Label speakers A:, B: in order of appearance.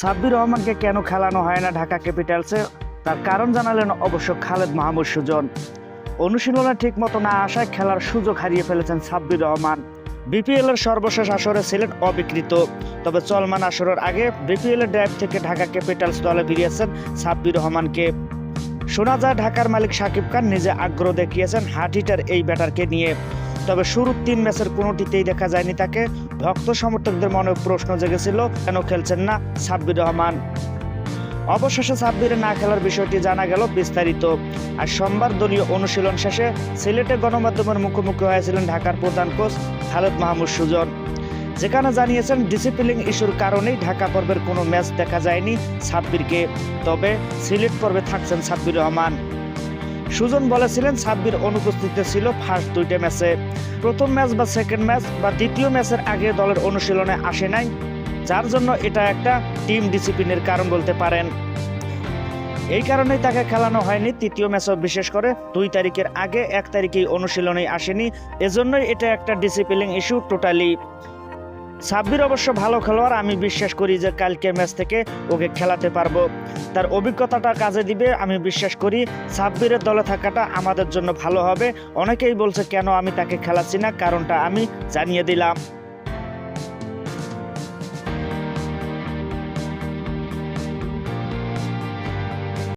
A: সাব্বির রহমানকে কেন খেলানো হয় না ঢাকা ক্যাপিটালসে? তার কারণ জানালেন অবশ্য খালেদ মাহমুদ সুজন। অনুশীলনে ঠিক মতো না আসায় খেলার সুযোগ হারিয়ে ফেলেছেন সাব্বির রহমান। বিপিএল এর সর্বশেষ আসরে ছিলেন অবিকৃত। তবে চলমান আসরের আগে বিপিএল এর ড্রাইভ থেকে ঢাকা ক্যাপিটালস দলে ফিরিয়েছেন সাব্বির রহমানকে। শোনা যায়, ঢাকার মালিক সাকিব খান নিজে আগ্রহ দেখিয়েছেন হার্ট হিটার এই ব্যাটারকে নিয়ে। তবে শুরুর তিন ম্যাচের কোনোটিতেই দেখা যায়নি তাকে। ভক্ত সমর্থকদের মনে প্রশ্ন জেগেছিল, কেন খেলছেন না সাব্বির রহমান? অবশেষে সাব্বিরে না খেলার বিষয়টি জানা গেল বিস্তারিত। আর সোমবার দলীয় অনুশীলন শেষে সিলেটে গণমাধ্যমের মুখোমুখি হয়েছিলেন ঢাকার প্রধান কোচ খালেদ মাহমুদ সুজন। যেখানে জানিয়েছেন ডিসিপ্লিন ইস্যুর কারণেই ঢাকা পর্বের কোনো ম্যাচ দেখা যায়নি সাব্বিরকে। তবে সিলেট পর্বে থাকছেন সাব্বির রহমান। সুজন বলেছিলেন সাব্বির অনুপস্থিতিতে ছিল ফার্স্ট দুইটা ম্যাচে প্রথম ম্যাচ বা সেকেন্ড ম্যাচ বা দ্বিতীয় ম্যাচের আগে দলের অনুশীলনে আসে নাই, যার জন্য এটা একটা টিম ডিসিপ্লিনের কারণ বলতে পারেন। এই কারণেই তাকে খেলানো হয়নি তৃতীয় ম্যাচও বিশেষ করে, দুই তারিখের আগে, এক তারিখেই অনুশীলনে আসেনি। এজন্যই এটা একটা ডিসিপ্লিন ইস্যু টোটালি সাব্বির অবশ্য ভালো খেলোয়াড়, আমি বিশ্বাস করি যে কালকের ম্যাচ থেকে ওকে খেলাতে পারব। তার অভিজ্ঞতাটা কাজে দিবে, আমি বিশ্বাস করি সাব্বিরের দলে থাকাটা আমাদের জন্য ভালো হবে। অনেকেই বলছে, কেন আমি তাকে খেলাচ্ছি না? কারণটা আমি জানিয়ে দিলাম।